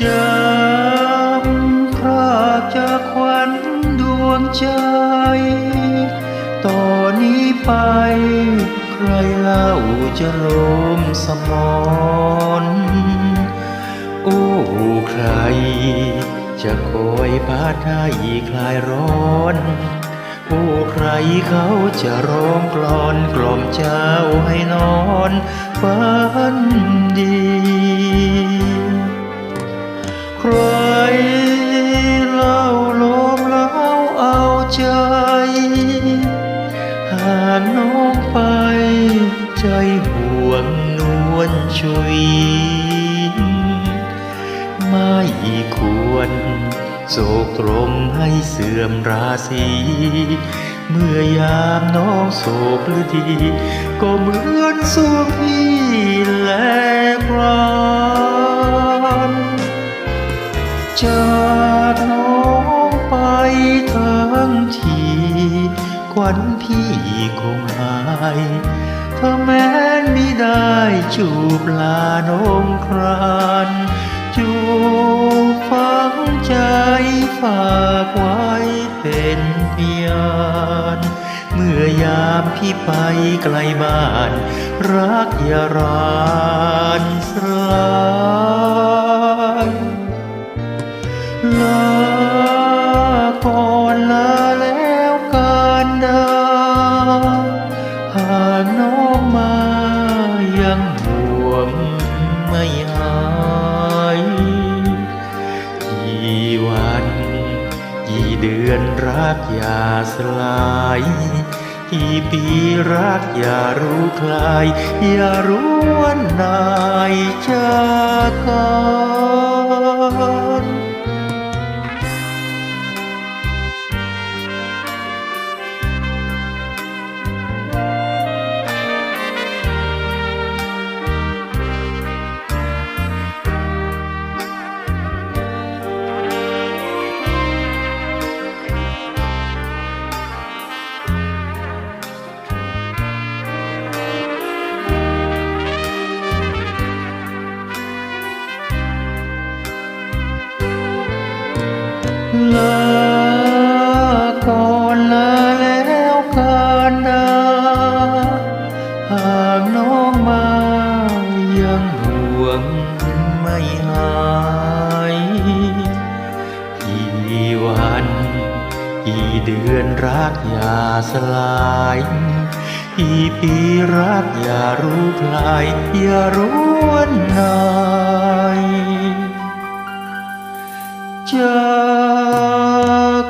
จำพรากจากขวัญดวงใจ ต่อนนี้ไป ใครเล่าจะลมสมอนโอ้ใคร จะคอยพาไทยคลายร้อนโอ้ใครเขาจะร้องกลอนกล่อมเจ้าให้นอนฝันดี ใจห่วงนวลชุย ไม่ควรโศกตรมให้เสื่อมราศีเมื่อยามน้องโศกหรือดี ก็เหมือนสวงพี่แลกรานจากน้อง วัญพี่คงหายถ้าแม้นไม่ได้จูบลาน้องครานจูบฝังใจฝากไว้เป็นพยานเมื่อยามพี่ไปไกลบ้าน รักอย่ารานสลา กี่วัน กี่เดือนรักอย่าสลาย กี่ปีรักอย่ารู้คลาย อย่ารู้ว่านายจะกกั กี่วัน กี่เดือนรักอย่าสลาย กี่ปีรักอย่ารู้คลาย อย่ารู้วันไหนจาก